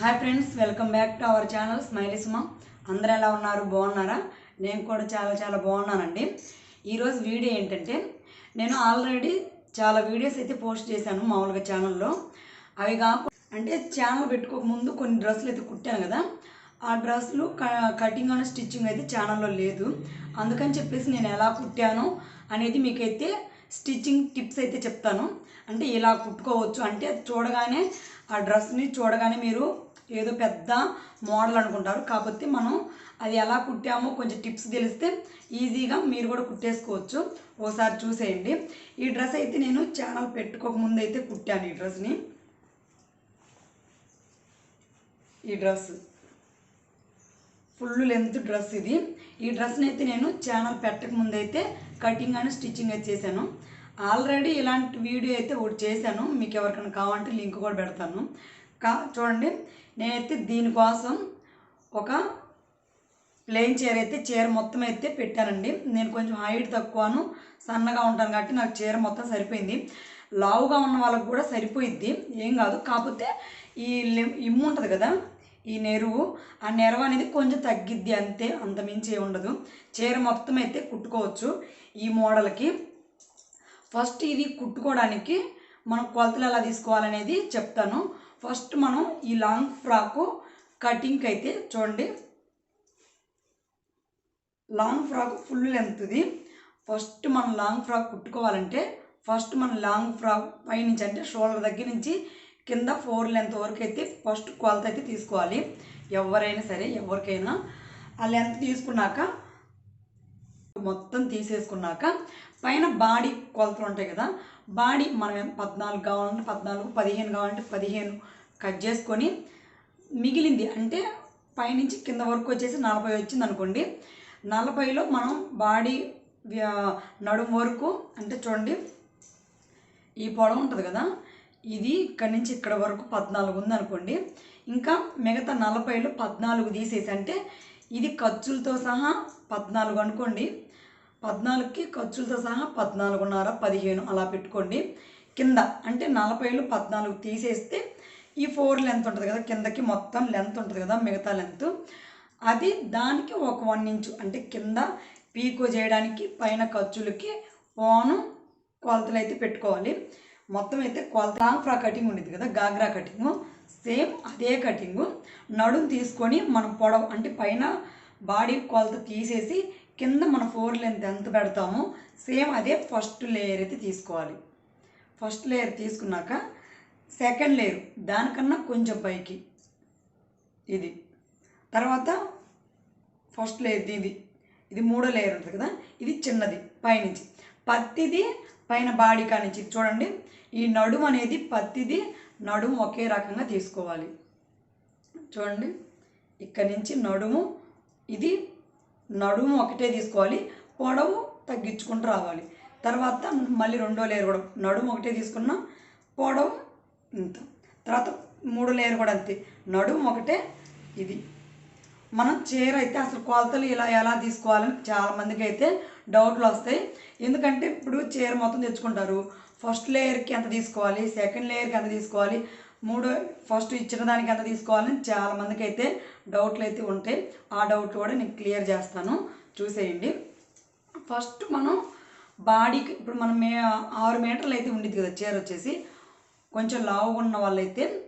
Hi friends welcome back to our channel Smiley Suma అందరూ ఎలా ఉన్నారు? బాగున్నారా? నేను కూడా చాలా చాలా బాగున్నానండి. ఈరోజు వీడియో ఏంటంటే నేను ఆల్రెడీ చాలా వీడియోస్ అయితే పోస్ట్ చేశాను మామూలుగా ఛానల్లో అవి కాకుండా అంటే ఛానల్ పెట్టుకోకముందు కొన్ని డ్రెస్సులు అయితే కుట్టాను కదా. ఆ డ్రెస్సులు కటింగ్ అండ్ స్టిచ్చింగ్ అయితే ఛానల్లో లేదు. అందుకని చెప్పేసి నేను ఎలా కుట్టాను అనేది మీకైతే స్టిచ్చింగ్ టిప్స్ అయితే చెప్తాను. అంటే ఇలా కుట్టుకోవచ్చు అంటే చూడగానే ఆ డ్రెస్ని చూడగానే మీరు ఏదో పెద్ద మోడల్ అనుకుంటారు. కాకపోతే మనం అది ఎలా కుట్టామో కొంచెం టిప్స్ తెలిస్తే ఈజీగా మీరు కూడా కుట్టేసుకోవచ్చు. ఓసారి చూసేయండి. ఈ డ్రెస్ అయితే నేను ఛానల్ పెట్టుకోక ముందు అయితే కుట్టాను ఈ డ్రెస్ని ఈ డ్రెస్ ఫుల్ లెంత్ డ్రెస్ ఇది. ఈ డ్రెస్ని అయితే నేను ఛానల్ పెట్టక ముందు అయితే కటింగ్ అని స్టిచ్చింగ్ అయితే చేశాను. ఆల్రెడీ ఇలాంటి వీడియో అయితే ఒకటి చేశాను. మీకు ఎవరికైనా కావాలంటే లింక్ కూడా పెడతాను. కా చూడండి. నేనైతే దీనికోసం ఒక ప్లెయిన్ చీర అయితే చీర మొత్తం అయితే పెట్టానండి. నేను కొంచెం హైట్ తక్కువను సన్నగా ఉంటాను కాబట్టి నాకు చీర మొత్తం సరిపోయింది. లావుగా ఉన్న వాళ్ళకు కూడా సరిపోయిద్ది. ఏం కాదు. కాకపోతే ఈ ఇమ్ము ఉంటుంది కదా ఈ నెరువు ఆ నెరవు అనేది కొంచెం తగ్గిద్ది అంతే. అంత మించి ఉండదు. చీర మొత్తం అయితే కుట్టుకోవచ్చు ఈ మోడల్కి. ఫస్ట్ ఇది కుట్టుకోవడానికి మనం కొలతలు ఎలా తీసుకోవాలనేది చెప్తాను. ఫస్ట్ మనం ఈ లాంగ్ ఫ్రాకు కటింగ్కి అయితే చూడండి. లాంగ్ ఫ్రాక్ ఫుల్ లెంత్ది ఫస్ట్ మనం లాంగ్ ఫ్రాక్ కుట్టుకోవాలంటే ఫస్ట్ మనం లాంగ్ ఫ్రాక్ పైనుంచి అంటే షోల్డర్ దగ్గర నుంచి కింద ఫోర్ లెంత్ వరకు అయితే ఫస్ట్ కొలత అయితే తీసుకోవాలి. ఎవరైనా సరే ఎవరికైనా. ఆ లెంత్ తీసుకున్నాక మొత్తం తీసేసుకున్నాక పైన బాడీ కొలతలు ఉంటాయి కదా బాడీ మనం పద్నాలుగు కావాలంటే పద్నాలుగు పదిహేను కావాలంటే పదిహేను కట్ చేసుకొని మిగిలింది అంటే పైనుంచి కింద వరకు వచ్చేసి నలభై వచ్చింది అనుకోండి. నలభైలో మనం బాడీ నడుము వరకు అంటే చూడండి ఈ పొడవు ఉంటుంది కదా ఇది ఇక్కడి నుంచి ఇక్కడ వరకు పద్నాలుగు ఉంది అనుకోండి. ఇంకా మిగతా నలభైలో పద్నాలుగు తీసేసి అంటే ఇది ఖర్చులతో సహా పద్నాలుగు అనుకోండి. పద్నాలుగుకి ఖర్చులతో సహా పద్నాలుగున్నర పదిహేను అలా పెట్టుకోండి. కింద అంటే నలభైలు పద్నాలుగు తీసేస్తే ఈ ఫోర్ లెంత్ ఉంటుంది కదా కిందకి మొత్తం లెంత్ ఉంటుంది కదా మిగతా లెంత్. అది దానికి ఒక వన్ ఇంచు అంటే కింద పీకో చేయడానికి పైన ఖర్చులకి ఓను కొలతలు అయితే పెట్టుకోవాలి. మొత్తం అయితే కొలత లాంగ్ కటింగ్ ఉండేది కదా గాగ్రా కటింగ్. సేమ్ అదే కటింగు. నడుం తీసుకొని మనం పొడవు అంటే పైన బాడీ కొలత తీసేసి కింద మన ఫోర్ లెంత్ ఎంత పెడతామో సేమ్ అదే ఫస్ట్ లేయర్ అయితే తీసుకోవాలి. ఫస్ట్ లేయర్ తీసుకున్నాక సెకండ్ లేయర్ దానికన్నా కొంచెం పైకి. ఇది. తర్వాత ఫస్ట్ లేయర్ ఇది. ఇది మూడో లేయర్ ఉంటుంది కదా ఇది చిన్నది పైనుంచి. పత్తిది పైన బాడీ కానించి చూడండి. ఈ నడుము అనేది పత్తిది నడుము ఒకే రకంగా తీసుకోవాలి. చూడండి. ఇక్కడి నుంచి నడుము ఇది నడుము ఒకటే తీసుకోవాలి పొడవు తగ్గించుకుంటూ రావాలి. తర్వాత మళ్ళీ రెండో లేయర్ కూడా నడుము ఒకటే తీసుకున్నాం పొడవు ఇంత. తర్వాత మూడో లేయర్ కూడా అంతే. నడుము ఒకటే ఇది. మనం చీర అయితే అసలు కొలతలు ఇలా ఎలా తీసుకోవాలని చాలా మందికి అయితే డౌట్లు వస్తాయి. ఎందుకంటే ఇప్పుడు చీర మొత్తం తెచ్చుకుంటారు. ఫస్ట్ లేయర్కి ఎంత తీసుకోవాలి సెకండ్ లేయర్కి ఎంత తీసుకోవాలి మూడో. ఫస్ట్ ఇచ్చిన దానికి ఎంత తీసుకోవాలని చాలా మందికి అయితే డౌట్లు అయితే ఉంటాయి ఆ డౌట్ కూడా నేను క్లియర్ చేస్తాను. చూసేయండి. ఫస్ట్ మనం బాడీకి ఇప్పుడు మనం మే ఆరు మీటర్లు అయితే ఉండేది కదా చీర వచ్చేసి. కొంచెం లావుగా ఉన్న వాళ్ళైతే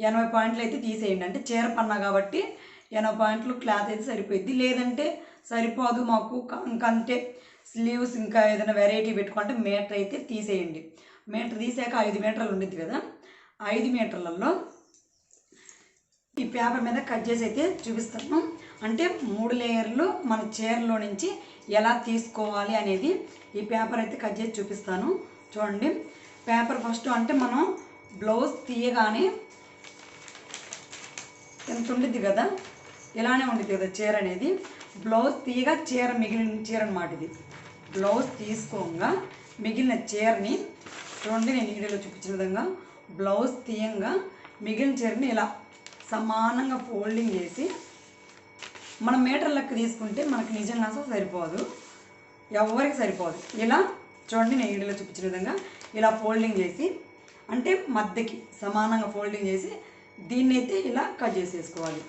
ఎనభై పాయింట్లు అయితే తీసేయండి. అంటే చీర పన్నా కాబట్టి ఎనభై పాయింట్లు క్లాత్ అయితే సరిపోయింది లేదంటే సరిపోదు మాకు. క- ఇంకంతే స్లీవ్స్ ఇంకా ఏదైనా వెరైటీ పెట్టుకుంటే మీటర్ అయితే తీసేయండి. మీటర్ తీసాక ఐదు మీటర్లు ఉండిద్ది కదా. ఐదు మీటర్లలో ఈ పేపర్ మీద కట్ చేసి అయితే చూపిస్తాను అంటే మూడు లేయర్లు మన చీరలో నుంచి ఎలా తీసుకోవాలి అనేది ఈ పేపర్ అయితే కట్ చేసి చూపిస్తాను. చూడండి. పేపర్ ఫస్ట్ అంటే మనం బ్లౌజ్ తీయగానే ఎంత ఉండిద్ది కదా? ఇలానే ఉండిద్ది కదా చీర అనేది. బ్లౌజ్ తీయగా చీర మిగిలిన చీర అనమాట ఇది. బ్లౌజ్ తీసుకోగా మిగిలిన చీరని చూడండి నేను వీడియోలో చూపించిన విధంగా బ్లౌజ్ తీయంగా మిగిలిన చీరని ఇలా సమానంగా ఫోల్డింగ్ చేసి మనం మీటర్ లెక్క తీసుకుంటే మనకు నిజంగా అసలు సరిపోదు. ఎవరికి సరిపోదు. ఇలా చూడండి నేను వీడియోలో చూపించిన విధంగా ఇలా ఫోల్డింగ్ చేసి అంటే మధ్యకి సమానంగా ఫోల్డింగ్ చేసి దీన్ని అయితే ఇలా కట్ చేసేసుకోవాలి.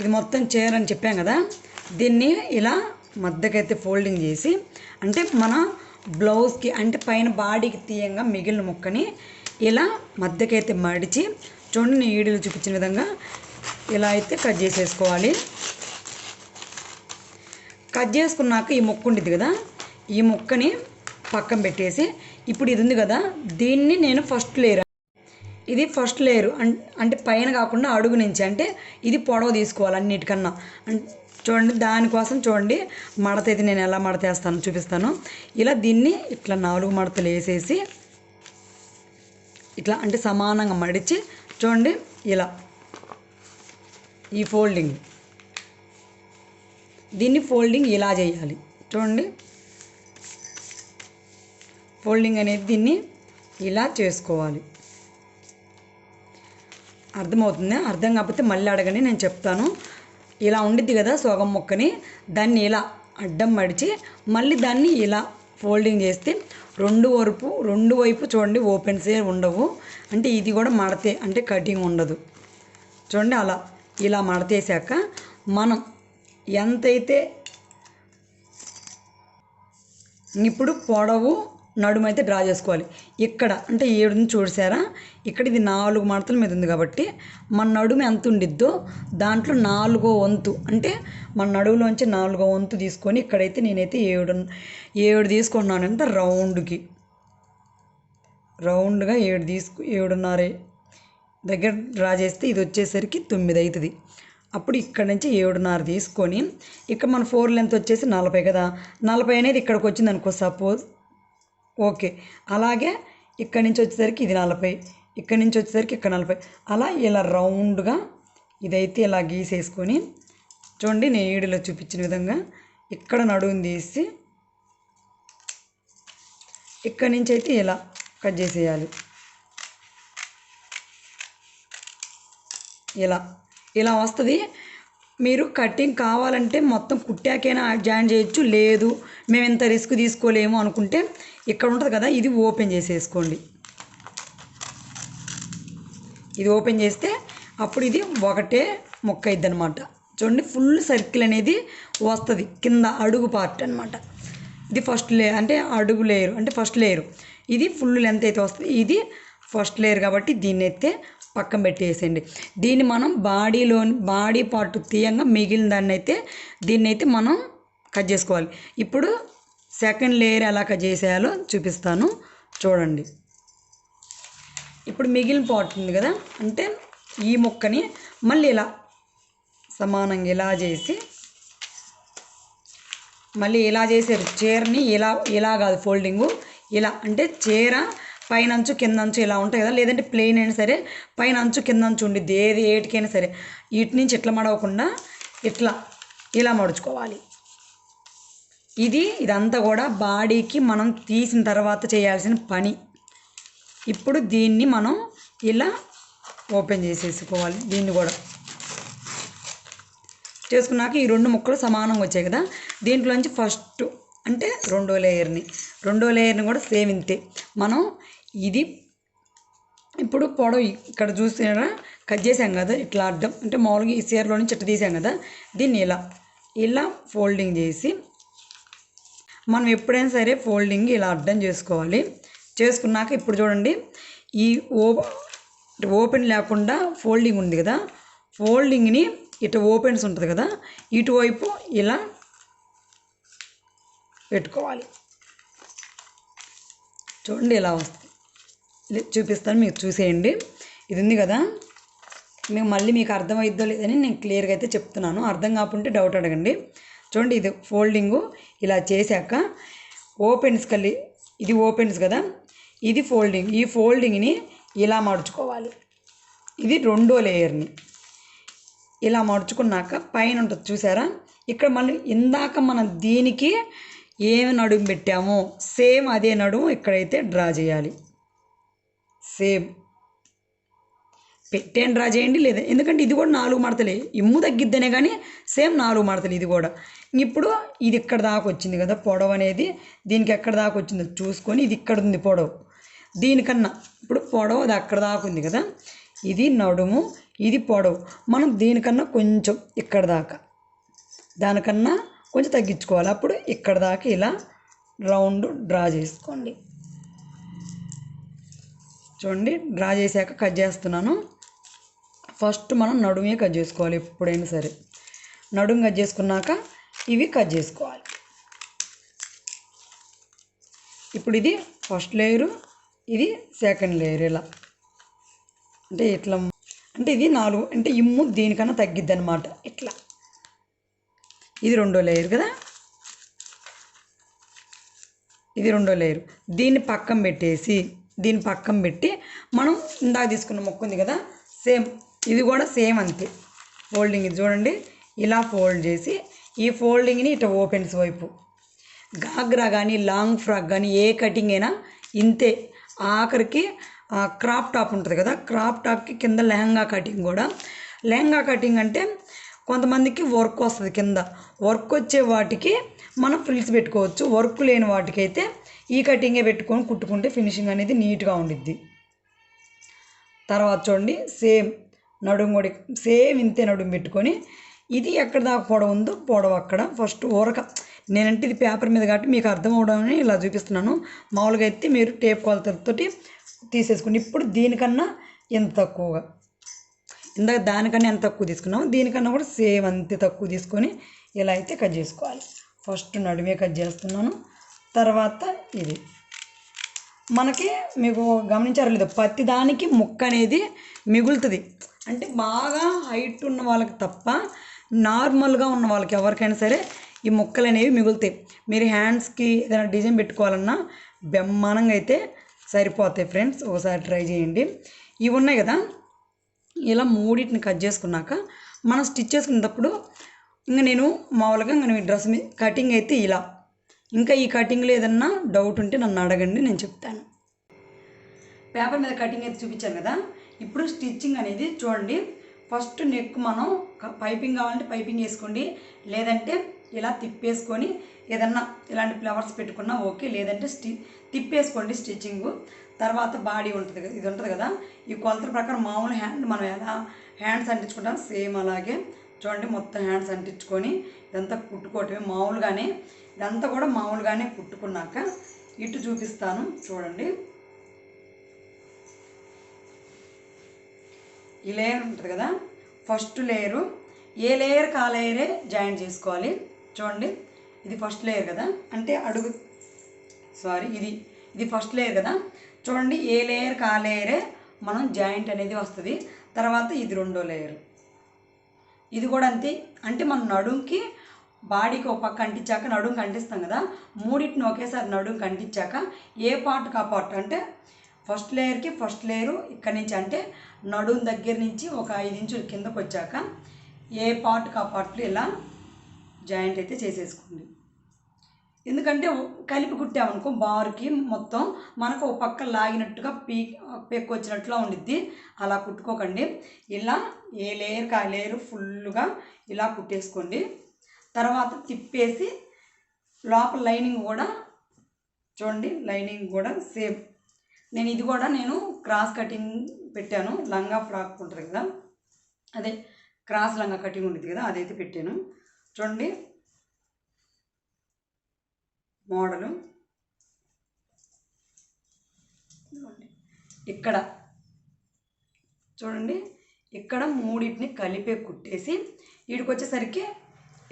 ఇది మొత్తం చీర అని చెప్పాం కదా. దీన్ని ఇలా మద్దకైతే ఫోల్డింగ్ చేసి అంటే మన బ్లౌజ్కి అంటే పైన బాడీకి తీయంగా మిగిలిన ముక్కని ఇలా మద్దకైతే మడిచి చూడండి నేను ఈడీలు చూపించిన విధంగా ఇలా అయితే కట్ చేసేసుకోవాలి. కట్ చేసుకున్నాక ఈ ముక్క ఉండేది కదా ఈ ముక్కని పక్కన పెట్టేసి ఇప్పుడు ఇది ఉంది కదా దీన్ని నేను ఫస్ట్ లేయర్ ఇది ఫస్ట్ లేయర్ అంటే పైన కాకుండా అడుగు నుంచి అంటే ఇది పొడవు తీసుకోవాలి అన్నిటికన్నా. చూడండి దానికోసం చూడండి. మడత అయితే నేను ఎలా మడత వేస్తాను చూపిస్తాను. ఇలా దీన్ని ఇట్లా నాలుగు మడతలు వేసేసి ఇట్లా అంటే సమానంగా మడిచి చూడండి ఇలా ఈ ఫోల్డింగ్. దీన్ని ఫోల్డింగ్ ఇలా చేయాలి. చూడండి. ఫోల్డింగ్ అనేది దీన్ని ఇలా చేసుకోవాలి. అర్థమవుతుంది? అర్థం కాకపోతే మళ్ళీ అడగండి నేను చెప్తాను. ఇలా ఉండిద్ది కదా సోగం ముక్కని దాన్ని ఇలా అడ్డం మడిచి మళ్ళీ దాన్ని ఇలా ఫోల్డింగ్ చేస్తే రెండు వరపు రెండు వైపు చూడండి ఓపెన్సే ఉండవు. అంటే ఇది కూడా మడతే అంటే కటింగ్ ఉండదు. చూడండి అలా ఇలా మడతేసాక మనం ఎంతైతే ఇప్పుడు పొడవు నడుము అయితే డ్రా చేసుకోవాలి. ఇక్కడ అంటే ఏడు చూసారా? ఇక్కడ ఇది నాలుగు మడతల మీద ఉంది కాబట్టి మన నడుము ఎంత ఉండిద్దో దాంట్లో నాలుగో వంతు అంటే మన నడువులోంచి నాలుగో వంతు తీసుకొని ఇక్కడైతే నేనైతే ఏడు ఏడు తీసుకుంటున్నాను ఎంత రౌండ్కి. రౌండ్గా ఏడు తీసుకు ఏడున్నర దగ్గర డ్రా చేస్తే ఇది వచ్చేసరికి తొమ్మిది అవుతుంది అప్పుడు ఇక్కడ నుంచి ఏడున్నర తీసుకొని ఇక్కడ మన ఫోర్ లెంత్ వచ్చేసి నలభై కదా? నలభై అనేది ఇక్కడికి వచ్చింది అనుకో సపోజ్ ఓకే. అలాగే ఇక్కడి నుంచి వచ్చేసరికి ఇది నలభై. ఇక్కడి నుంచి వచ్చేసరికి ఇక్కడ నలభై. అలా ఇలా రౌండ్గా ఇదైతే ఇలా గీసేసుకొని చూడండి నేను ఈడలో చూపించిన విధంగా ఇక్కడ నడుము తీసి ఇక్కడి నుంచి అయితే ఇలా కట్ చేసేయాలి. ఇలా. ఇలా వస్తుంది. మీరు కటింగ్ కావాలంటే మొత్తం కుట్టాకైనా జాయిన్ చేయొచ్చు. లేదు. మేము ఇంత రిస్క్ తీసుకోలేము అనుకుంటే ఇక్కడ ఉంటుంది కదా ఇది ఓపెన్ చేసేసుకోండి. ఇది ఓపెన్ చేస్తే అప్పుడు ఇది ఒకటే మొక్క అయిద్ది అనమాట చూడండి ఫుల్ సర్కిల్ అనేది వస్తుంది కింద అడుగు పార్ట్ అనమాట ఇది ఫస్ట్ లేయర్ అంటే అడుగు లేయర్ అంటే ఫస్ట్ లేయరు. ఇది ఫుల్ లెంత్ అయితే వస్తుంది ఇది ఫస్ట్ లేయర్ కాబట్టి దీన్ని అయితే పక్కన పెట్టేసేయండి. దీన్ని మనం బాడీలో బాడీ పార్ట్ తీయంగా మిగిలిన దాన్ని అయితే దీన్ని అయితే మనం కట్ చేసుకోవాలి. ఇప్పుడు సెకండ్ లేయర్ ఎలా చేసేయాలో చూపిస్తాను. చూడండి. ఇప్పుడు మిగిలిన పార్ట్ ఉంది కదా అంటే ఈ ముక్కని మళ్ళీ ఇలా సమానంగా ఇలా చేసి మళ్ళీ ఇలా చేసారు చీరని ఇలా ఇలా కాదు ఫోల్డింగు ఇలా అంటే చీర పైన అంచు కింద అంచు ఇలా ఉంటాయి కదా లేదంటే ప్లెయిన్ అయినా సరే పైన అంచు కింద అంచు ఉండిద్ది ఏది ఏటికైనా సరే. ఇటు నుంచి ఇట్లా మడవకుండా ఇట్లా ఇలా మడుచుకోవాలి. ఇది ఇదంతా కూడా బాడీకి మనం తీసిన తర్వాత చేయాల్సిన పని. ఇప్పుడు దీన్ని మనం ఇలా ఓపెన్ చేసేసుకోవాలి. దీన్ని కూడా చేసుకున్నాక ఈ రెండు ముక్కలు సమానంగా వచ్చాయి కదా. దీంట్లోంచి ఫస్ట్ అంటే రెండో లేయర్ని. రెండో లేయర్ని కూడా సేమ్ ఇంతే. మనం ఇది ఇప్పుడు పొడవు ఇక్కడ చూసారా కట్ చేసాం కదా ఇట్లా అడ్డం అంటే మామూలుగా ఈ చీరలో నుంచి ఇట్లా తీసాం కదా. దీన్ని ఇలా ఇలా ఫోల్డింగ్ చేసి మనం ఎప్పుడైనా సరే ఫోల్డింగ్ ఇలా అడ్డం చేసుకోవాలి. చేసుకున్నాక ఇప్పుడు చూడండి ఈ ఓ ఓపెన్ లేకుండా ఫోల్డింగ్ ఉంది కదా ఫోల్డింగ్ని ఇటు ఓపెన్స్ ఉంటుంది కదా ఇటువైపు ఇలా పెట్టుకోవాలి. చూడండి ఇలా వస్తుంది. చూపిస్తాను మీకు చూసేయండి. ఇది ఉంది కదా మేము మళ్ళీ మీకు అర్థమైద్దో లేదని నేను క్లియర్గా అయితే చెప్తున్నాను. అర్థం కాకుంటే డౌట్ అడగండి. చూడండి ఇది ఫోల్డింగు. ఇలా చేశాక ఓపెన్స్ కలి ఇది ఓపెన్స్ కదా ఇది ఫోల్డింగ్. ఈ ఫోల్డింగ్ని ఇలా మడుచుకోవాలి. ఇది రెండో లేయర్ని. ఇలా మడుచుకున్నాక పైన ఉంటుంది చూసారా? ఇక్కడ మనం ఇందాక మనం దీనికి ఏమి నడుము పెట్టామో సేమ్ అదే నడుము ఇక్కడైతే డ్రా చేయాలి. సేమ్. పెట్టేం డ్రా చేయండి లేదా? ఎందుకంటే ఇది కూడా నాలుగు మడతలే. ఇమ్ము తగ్గిద్దనే కానీ సేమ్ నాలుగు మడతలు ఇది కూడా. ఇప్పుడు ఇది ఇక్కడ దాకా వచ్చింది కదా పొడవు అనేది. దీనికి ఎక్కడ దాకా వచ్చిందో చూసుకొని ఇది ఇక్కడ ఉంది పొడవు. దీనికన్నా ఇప్పుడు పొడవు అది అక్కడ దాకా ఉంది కదా. ఇది నడుము ఇది పొడవు. మనం దీనికన్నా కొంచెం ఇక్కడ దాకా. దానికన్నా కొంచెం తగ్గించుకోవాలి. అప్పుడు ఇక్కడ దాకా ఇలా రౌండ్ డ్రా చేసుకోండి. చూడండి డ్రా చేశాక కట్ చేస్తున్నాను. ఫస్ట్ మనం నడుమే కట్ చేసుకోవాలి ఎప్పుడైనా సరే. నడుము కట్ చేసుకున్నాక ఇవి కట్ చేసుకోవాలి. ఇప్పుడు ఇది ఫస్ట్ లేయరు ఇది సెకండ్ లేయర్ ఇలా. అంటే ఇట్లా అంటే ఇది నాలుగు అంటే ఇమ్ము దీనికన్నా తగ్గిద్ది అనమాట ఇట్లా. ఇది రెండో లేయర్ కదా? ఇది రెండో లేయర్. దీన్ని పక్కన పెట్టేసి దీన్ని పక్కన పెట్టి మనం ఇందాక తీసుకున్న మొక్క ఉంది కదా సేమ్ ఇది కూడా సేమ్ అంతే. ఫోల్డింగ్ ఇది చూడండి. ఇలా ఫోల్డ్ చేసి ఈ ఫోల్డింగ్ని ఇట్లా ఓపెన్స్ వైపు. గాగ్రా కానీ లాంగ్ ఫ్రాక్ కానీ ఏ కటింగ్ అయినా ఇంతే. ఆఖరికి క్రాప్ టాప్ ఉంటుంది కదా క్రాప్ టాప్కి కింద లెహంగా కటింగ్ కూడా. లెహంగా కటింగ్ అంటే కొంతమందికి వర్క్ వస్తుంది కింద. వర్క్ వచ్చే వాటికి మనం ఫ్రిల్స్ పెట్టుకోవచ్చు. వర్క్ లేని వాటికైతే ఈ కటింగే పెట్టుకొని కుట్టుకుంటే ఫినిషింగ్ అనేది నీట్గా ఉండిద్ది. తర్వాత చూడండి. సేమ్ నడుము కూడా సేమ్ ఇంతే నడుము పెట్టుకొని ఇది ఎక్కడ దాకా పొడవు ఉందో పొడవు అక్కడ. ఫస్ట్ ఊరక నేనంటే ఇది పేపర్ మీద కాబట్టి మీకు అర్థం అవడమని ఇలా చూపిస్తున్నాను. మామూలుగా అయితే మీరు టేప్ కొలతలతోటి తీసేసుకుని ఇప్పుడు దీనికన్నా ఎంత తక్కువగా? ఇందాక దానికన్నా ఎంత తక్కువ తీసుకున్నాము దీనికన్నా కూడా సేమ్ అంతే తక్కువ తీసుకొని ఇలా అయితే కట్ చేసుకోవాలి. ఫస్ట్ నడుమే కట్ చేస్తున్నాను. తర్వాత ఇది. మనకి మీకు గమనించారు లేదు ప్రతి దానికి ముక్క అనేది మిగులుతుంది. అంటే బాగా హైట్ ఉన్న వాళ్ళకి తప్ప నార్మల్గా ఉన్న వాళ్ళకి ఎవరికైనా సరే ఈ ముక్కలు అనేవి మిగులుతాయి. మీరు హ్యాండ్స్కి ఏదైనా డిజైన్ పెట్టుకోవాలన్నా బ్రహ్మాండంగా అయితే సరిపోతాయి ఫ్రెండ్స్. ఒకసారి ట్రై చేయండి. ఇవి ఉన్నాయి కదా ఇలా మూడింటిని కట్ చేసుకున్నాక మనం స్టిచ్ చేసుకునేటప్పుడు ఇంకా నేను మామూలుగా ఇంకా నేను డ్రెస్ మీద కటింగ్ అయితే ఇలా. ఇంకా ఈ కటింగ్లో ఏదన్నా డౌట్ ఉంటే నన్ను అడగండి నేను చెప్తాను. పేపర్ మీద కటింగ్ అయితే చూపించాను కదా ఇప్పుడు స్టిచ్చింగ్ అనేది చూడండి. ఫస్ట్ నెక్ మనం పైపింగ్ కావాలంటే పైపింగ్ వేసుకోండి. లేదంటే ఇలా తిప్పేసుకొని ఏదన్నా ఇలాంటి ఫ్లవర్స్ పెట్టుకున్నా ఓకే. లేదంటే స్టి తిప్పేసుకోండి స్టిచ్చింగ్. తర్వాత బాడీ ఉంటుంది కదా ఇది ఉంటుంది కదా. ఈ కొలతల ప్రకారం మామూలు హ్యాండ్ మనం ఎలా హ్యాండ్స్ అంటించుకుంటాం సేమ్ అలాగే. చూడండి మొత్తం హ్యాండ్స్ అంటించుకొని ఇదంతా కుట్టుకోవటమే మామూలుగానే. ఇదంతా కూడా మామూలుగానే కుట్టుకున్నాక ఇటు చూపిస్తాను చూడండి. ఈ లేయర్ ఉంటుంది కదా? ఫస్ట్ లేయరు ఏ లేయర్కి ఆ లేయరే జాయింట్ చేసుకోవాలి? చూడండి. ఇది ఫస్ట్ లేయర్ కదా? అంటే అడుగు. సారీ ఇది. ఇది ఫస్ట్ లేయర్ కదా? చూడండి ఏ లేయర్కి ఆ లేయరే మనం జాయింట్ అనేది వస్తుంది. తర్వాత ఇది రెండో లేయర్ ఇది కూడా అంతే. అంటే మనం నడుంకి బాడీకి ఒక పక్క అంటించాక నడుంకి అంటిస్తాం కదా? మూడింటిని ఒకేసారి నడుంకి అంటించాక ఏ పార్ట్కి ఆ పార్ట్ అంటే ఫస్ట్ లేయర్కి ఫస్ట్ లేయరు ఇక్కడి నుంచి అంటే నడుం దగ్గర నుంచి ఒక ఐదు ఇంచులు కిందకు వచ్చాక ఏ పార్ట్కి ఆ పార్ట్లు ఇలా జాయింట్ అయితే చేసేసుకోండి. ఎందుకంటే కలిపి కుట్టామనుకో బార్కి మొత్తం మనకు ఒక పక్క లాగినట్టుగా పీ పెక్కు వచ్చినట్లుగా ఉండిద్ది. అలా కుట్టుకోకండి. ఇలా ఏ లేయర్కి ఆ లేయర్ ఫుల్గా ఇలా కుట్టేసుకోండి. తర్వాత తిప్పేసి లోపల లైనింగ్ కూడా చూడండి లైనింగ్ కూడా సేమ్ నేను ఇది కూడా నేను క్రాస్ కటింగ్ పెట్టాను. లంగా ఫ్రాక్ ఉంటుంది కదా. అదే క్రాస్ లంగా కటింగ్ ఉంటుంది కదా అదైతే పెట్టాను. చూడండి. మోడలు. ఇక్కడ చూడండి. ఇక్కడ మూడింటిని కలిపే కుట్టేసి వీడికి వచ్చేసరికి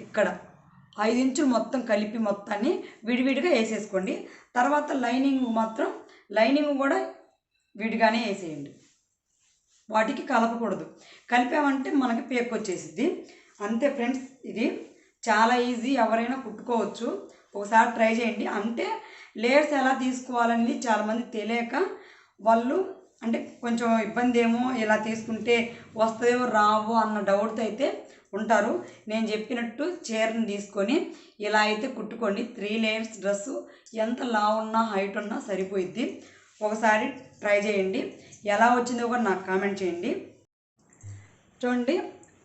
ఇక్కడ ఐదు ఇంచులు మొత్తం కలిపి మొత్తాన్ని విడివిడిగా వేసేసుకోండి. తర్వాత లైనింగ్ మాత్రం లైనింగ్ కూడా విడిగానే వేసేయండి. వాటికి కలపకూడదు. కలిపామంటే మనకి పేక్ వచ్చేసిద్ది. అంతే ఫ్రెండ్స్ ఇది చాలా ఈజీ ఎవరైనా కుట్టుకోవచ్చు. ఒకసారి ట్రై చేయండి. అంటే లేయర్స్ ఎలా తీసుకోవాలని చాలామంది తెలియక వాళ్ళు అంటే కొంచెం ఇబ్బంది ఏమో ఇలా తీసుకుంటే వస్తుందేమో రావో అన్న డౌట్తో అయితే ఉంటారు. నేను చెప్పినట్టు చీరను తీసుకొని ఇలా అయితే కుట్టుకోండి. త్రీ లేయర్స్ డ్రెస్సు ఎంత లావు ఉన్నా హైట్ ఉన్నా సరిపోయిద్ది. ఒకసారి ట్రై చేయండి. ఎలా వచ్చిందో కూడా నాకు కామెంట్ చేయండి. చూడండి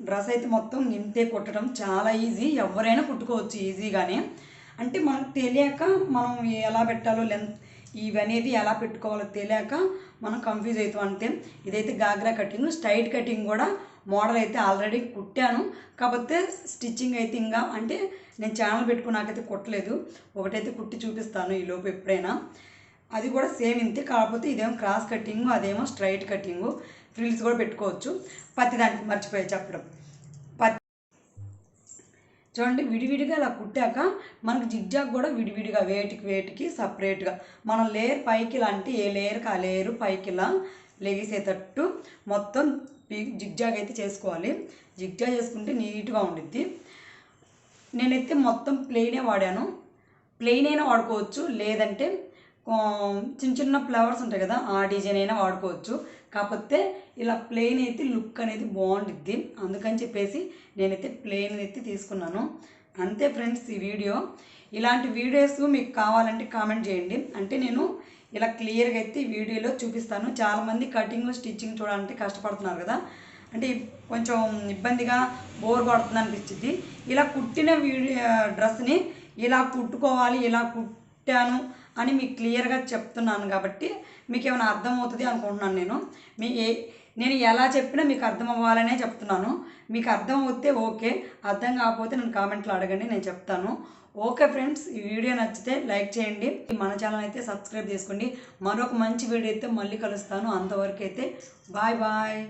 డ్రెస్ అయితే మొత్తం నింతే కుట్టడం చాలా ఈజీ. ఎవరైనా కుట్టుకోవచ్చు ఈజీగానే. అంటే మనకు తెలియక మనం ఎలా పెట్టాలో లెంత్ ఇవనేది ఎలా పెట్టుకోవాలో తెలియక మనం కన్ఫ్యూజ్ అవుతాం అంతే. ఇదైతే గాగ్రా కటింగ్ స్ట్రైట్ కటింగ్ కూడా మోడల్ అయితే ఆల్రెడీ కుట్టాను. కాకపోతే స్టిచ్చింగ్ అయితే ఇంకా అంటే నేను ఛానల్ పెట్టుకున్నాకైతే కుట్టలేదు. ఒకటైతే కుట్టి చూపిస్తాను ఈ లోపు ఎప్పుడైనా. అది కూడా సేమ్ ఇంతే కాకపోతే ఇదేమో క్రాస్ కటింగ్ అదేమో స్ట్రైట్ కటింగ్ ఫ్రిల్స్ కూడా పెట్టుకోవచ్చు. పత్తి దానికి మర్చిపోయి చెప్పడం. పత్తి చూడండి విడివిడిగా ఇలా కుట్టాక మనకు జిగ్జాగ్ కూడా విడివిడిగా వేటికి వేటికి సపరేట్గా. మనం లేయర్ పైకి లాంటి ఏ లేయర్కి ఆ లేయర్ పైకి ఇలా లెగిసేటట్టు మొత్తం జిగ్జాగ్ అయితే చేసుకోవాలి. జిగ్జాగ్ చేసుకుంటే నీట్గా ఉండిద్ది. నేనైతే మొత్తం ప్లెయినే వాడాను. ప్లెయిన్ అయినా వాడుకోవచ్చు లేదంటే చిన్న చిన్న ఫ్లవర్స్ ఉంటాయి కదా ఆ డిజైన్ అయినా వాడుకోవచ్చు. కాకపోతే ఇలా ప్లెయిన్ అయితే లుక్ అనేది బాగుంటుంది అందుకని చెప్పేసి నేనైతే ప్లెయిన్ అయితే తీసుకున్నాను. అంతే ఫ్రెండ్స్ ఈ వీడియో. ఇలాంటి వీడియోస్ మీకు కావాలంటే కామెంట్ చేయండి. అంటే నేను ఇలా క్లియర్గా అయితే వీడియోలో చూపిస్తాను. చాలామంది కటింగ్ స్టిచ్చింగ్ చూడాలంటే కష్టపడుతున్నారు కదా. అంటే కొంచెం ఇబ్బందిగా బోర్ కొడుతుంది అనిపించింది ఇలా కుట్టిన వీడియో డ్రెస్ని ఇలా కుట్టుకోవాలి ఇలా కుట్టాను అని మీకు క్లియర్గా చెప్తున్నాను కాబట్టి మీకు ఏమైనా అర్థమవుతుంది అనుకుంటున్నాను నేను. మీ ఏ నేను ఎలా చెప్పినా మీకు అర్థం అవ్వాలనే చెప్తున్నాను. మీకు అర్థం అవుతే ఓకే. అర్థం కాకపోతే నేను కామెంట్లో అడగండి నేను చెప్తాను. ఓకే ఫ్రెండ్స్ ఈ వీడియో నచ్చితే లైక్ చేయండి. మన ఛానల్ అయితే సబ్స్క్రైబ్ చేసుకోండి. మరొక మంచి వీడియో అయితే మళ్ళీ కలుస్తాను. అంతవరకు అయితే బాయ్ బాయ్.